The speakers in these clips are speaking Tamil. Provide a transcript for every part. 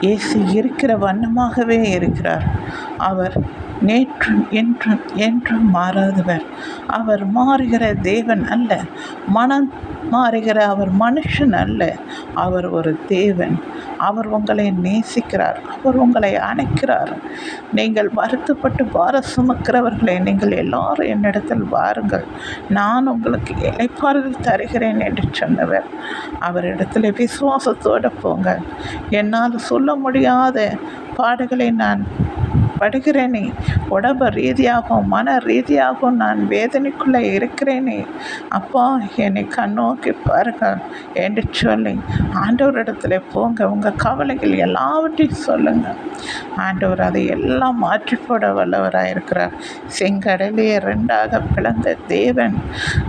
இயேசு இருக்கிற வண்ணமாகவே இருக்கிறார். அவர் நேற்றும் என்றும் என்றும் மாறாதவர். அவர் மாறுகிற தேவன் அல்ல. மனம் மாறுகிற அவர் மனுஷன் அல்ல. அவர் ஒரு தேவன். அவர் உங்களை நேசிக்கிறார். அவர் உங்களை அணைக்கிறார். நீங்கள் வருத்தப்பட்டு பார சுமக்கிறவர்களை நீங்கள் எல்லாரும் என்னிடத்தில் வாருங்கள். நான் உங்களுக்கு இலைப்பாறுதல் தருகிறேன் என்று சொன்னவர். அவரிடத்தில் விசுவாசத்தோடு போங்கள் என்னால் சொல்ல முடியாத பாடுகளை நான் படுகிறேனே. உடம்பு ரீதியாகவும் மன ரீதியாகவும் நான் வேதனைக்குள்ளே இருக்கிறேனே. அப்பா என்னை கண்ணோக்கி பாருங்கள் என்று சொல்லி ஆண்டவரிடத்துல போங்க உங்கள் கவலைகள் எல்லாவற்றையும் சொல்லுங்கள் ஆண்டவர் அதை எல்லாம் மாற்றி போட வல்லவராக இருக்கிறார் செங்கடலே ரெண்டாக பிளந்த தேவன்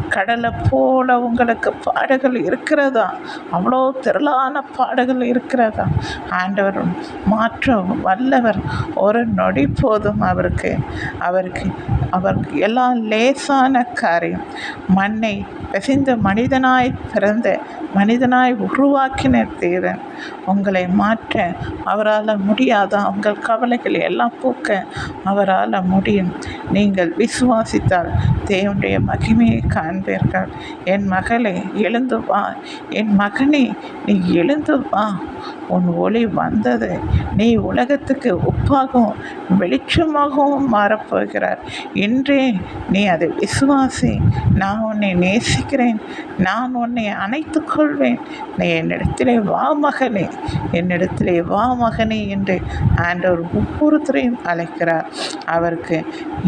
கடலை போல உங்களுக்கு பாடுகள் இருக்கிறதா? அவ்வளோ திரளான பாடுகள் இருக்கிறதா? ஆண்டவர் மாற்ற வல்லவர். ஒரு நொடி போதும் அவருக்கு. அவருக்கு அவருக்கு எல்லாம் லேசான காரியம். மண்ணை பிசைந்த மனிதனாய் பிறந்த மனிதனாய் உருவாக்கின தேவன். உங்களை மாற்ற அவரால் முடியாதா? உங்கள் கவலைகளை எல்லாம் போக்க அவரால் முடியும். நீங்கள் விசுவாசித்தால் தேவனுடைய மகிமையை காண்பீர்கள். என் மகளே எழுந்து வா. என் மகனே நீ எழுந்து வா. உன் ஒளி வந்தது. நீ உலகத்துக்கு உப்பாகவும் வெளிச்சமாகவும் மாறப்போகிறார். இன்றே நீ அதை விசுவாசி. நான் உன்னை நேசிக்கிறேன். நான் உன்னை அணைத்து கொள்வேன். நீ என்னிடத்திலே வா மகனே என்னிடத்திலே வா மகனே என்று ஆண்டவர் ஒவ்வொருத்தரையும் அழைக்கிறார். அவருக்கு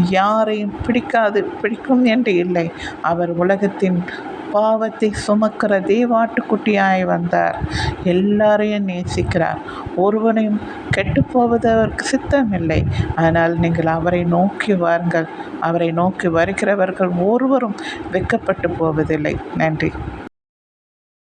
யாரையும் பிடிக்காது பிடிக்கும் என்று இல்லை. அவர் உலகத்தின் பாவத்தை சுமக்கிற தேவாட்டுக்குட்டியாய் வந்தார். எல்லாரையும் நேசிக்கிறார். ஒருவனையும் கெட்டுப்போவது அவருக்கு சித்தமில்லை. ஆனால் நீங்கள் அவரை நோக்கி வாருங்கள். அவரை நோக்கி வருகிறவர்கள் ஒருவரும் வெக்கப்பட்டு போவதில்லை. நன்றி.